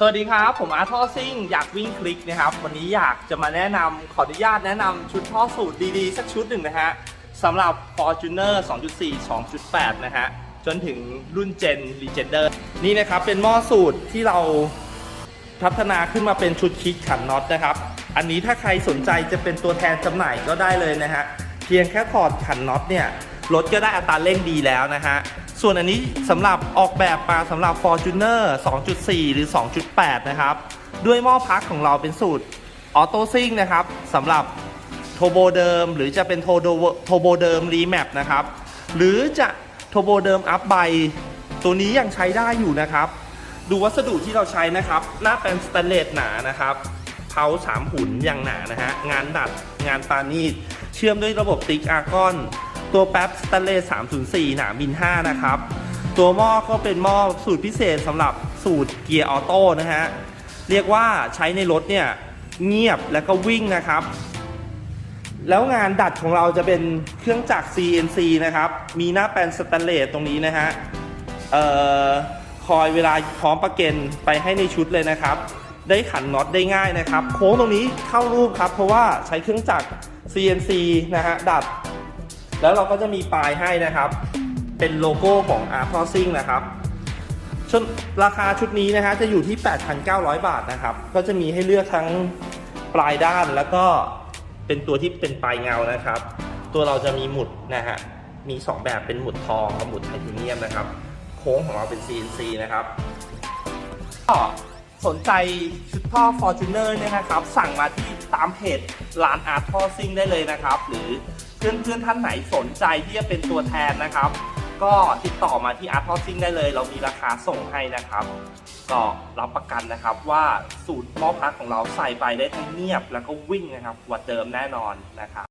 สวัสดีครับ ผมอาร์ทอซิ่งอยากวิ่งคลิกนะครับ วันนี้อยากจะมาแนะนำขออนุญาตแนะนำชุดท่อสูตรดีๆ สักชุดหนึ่งนะฮะสำหรับ Fortuner 2.4 2.8 นะฮะ จนถึงรุ่น Gen Legender นี่นะครับ เป็นหม้อสูตรที่เราพัฒนาขึ้นมาเป็นชุดคลิกขันน็อตนะครับ อันนี้ถ้าใครสนใจจะเป็นตัวแทนจำหน่ายก็ได้เลยนะฮะ เพียงแค่ถอดขันน็อตเนี่ยรถก็ได้อัตราเร่งดีแล้วนะฮะ ส่วนอันนี้สำหรับออกแบบมาสำหรับ Fortuner 2.4 หรือ 2.8 นะครับ ด้วยหม้อพักของเราเป็นสูตรออโต้ซิงนะครับสำหรับโทโบเดิม หรือจะเป็นโทโบโทโบเดิมรีแมปนะครับ หรือจะโทโบเดิมอัพไบตัวนี้ยังใช้ได้อยู่นะครับ ดูวัสดุที่เราใช้นะครับ หน้าเป็นสแตนเลสหนานะครับเผาสามหุ่นอย่างหนานะฮะงานดัดงานปานีดเชื่อมด้วยระบบติ๊กอาร์กอน ตัวแป๊บสแตนเลส304 หนามิล5นะครับ ตัวหม้อก็เป็นหม้อสูตรพิเศษสำหรับสูตรเกียร์ออโต้นะฮะ เรียกว่าใช้ในรถเนี่ย เงียบแล้วก็วิ่งนะครับ แล้วงานดัดของเราจะเป็นเครื่องจักร CNC นะครับ มีหน้าแปลนสแตนเลสตรงนี้นะฮะเอ่อคอยเวลาพร้อมประเก็นไปให้ในชุดเลยนะครับ ได้ขันน็อตได้ง่ายนะครับ โค้งตรงนี้เข้ารูปครับ เพราะว่าใช้เครื่องจักร CNC นะฮะดัด แล้วเราก็จะมีปลายให้นะครับ เป็นโลโก้ของ Art p o s i n g นะครับชนราคาชุดนี้นะฮะจะอยู่ที่ 8,900 บาทนะครับ ก็จะมีให้เลือกทั้งปลายด้านแล้วก็เป็นตัวที่เป็นปลายเงานะครับ ตัวเราจะมีหมุดนะฮะมี 2 แบบเป็นหมุดทองกับหมุดไทเทเนียมนะครับ โค้งของเราเป็น CNC นะครับก็ สนใจชุดท่อ Fortuner เนี่ยนะครับ สั่งมาที่ตามเพจร้าน Art ท่อซิ่งได้เลยนะครับ หรือเพื่อนเพื่อนๆท่านไหนสนใจที่จะเป็นตัวแทนนะครับ ก็ติดต่อมาที่ Art ท่อซิ่งได้เลย เรามีราคาส่งให้นะครับ ก็รับประกันนะครับว่าสูตรหม้อพักของเราใส่ไปได้ทั้งเงียบแล้วก็วิ่งนะครับกว่าเดิมแน่นอนนะครับ